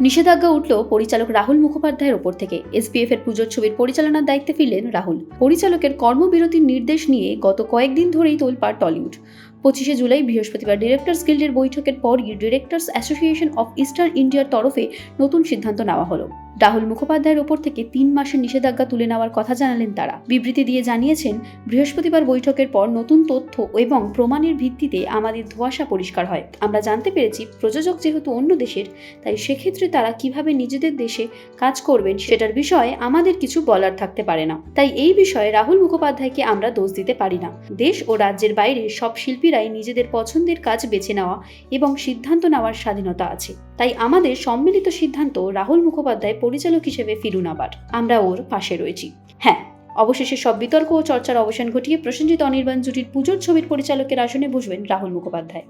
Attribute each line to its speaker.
Speaker 1: নিষেধাজ্ঞা উঠল পরিচালক রাহুল মুখোপাধ্যায়ের ওপর থেকে। এসপিএফ এর পুজোর ছবির পরিচালনার দায়িত্বে ফিরলেন রাহুল। পরিচালকের কর্মবিরতির নির্দেশ নিয়ে গত কয়েকদিন ধরেই তোলপাড় টলিউড। পঁচিশে জুলাই বৃহস্পতিবার ডিরেক্টর্স গিল্ডের বৈঠকের পরই ডিরেক্টর্স অ্যাসোসিয়েশন অফ ইস্টার্ন ইন্ডিয়ার তরফে নতুন সিদ্ধান্ত নেওয়া হলো। রাহুল মুখোপাধ্যায়ের ওপর থেকে তিন মাসের নিষেধাজ্ঞা তুলে নেওয়ার কথা জানালেন তারা। বিবৃতি দিয়ে জানিয়েছেন, বৃহস্পতিবার বৈঠকের পর নতুন তথ্য এবং প্রমাণের ভিত্তিতে আমাদের ধোঁয়াশা পরিষ্কার হয়। আমরা জানতে পেরেছি, প্রযোজক যেহেতু অন্য দেশের, তাই সেক্ষেত্রে তারা কীভাবে নিজেদের দেশে কাজ করবেন সেটার বিষয়ে আমাদের কিছু বলার থাকতে পারে না। তাই এই বিষয়ে রাহুল মুখোপাধ্যায়কে আমরা দোষ দিতে পারি না। দেশ ও রাজ্যের বাইরে সব শিল্পীরাই নিজেদের পছন্দের কাজ বেছে নেওয়া এবং সিদ্ধান্ত নেওয়ার স্বাধীনতা আছে। তাই আমাদের সম্মিলিত সিদ্ধান্ত রাহুল মুখোপাধ্যায় পরিচালক হিসেবে ফিরুন আবার আমরা ওর পাশে রয়েছি। হ্যাঁ অবশেষে সব বিতর্ক ও চর্চার অবসান ঘটিয়ে প্রসেনজিৎ অনির্বাণ জুটির পুজোর ছবির পরিচালকের আসনে বসবেন রাহুল মুখোপাধ্যায়।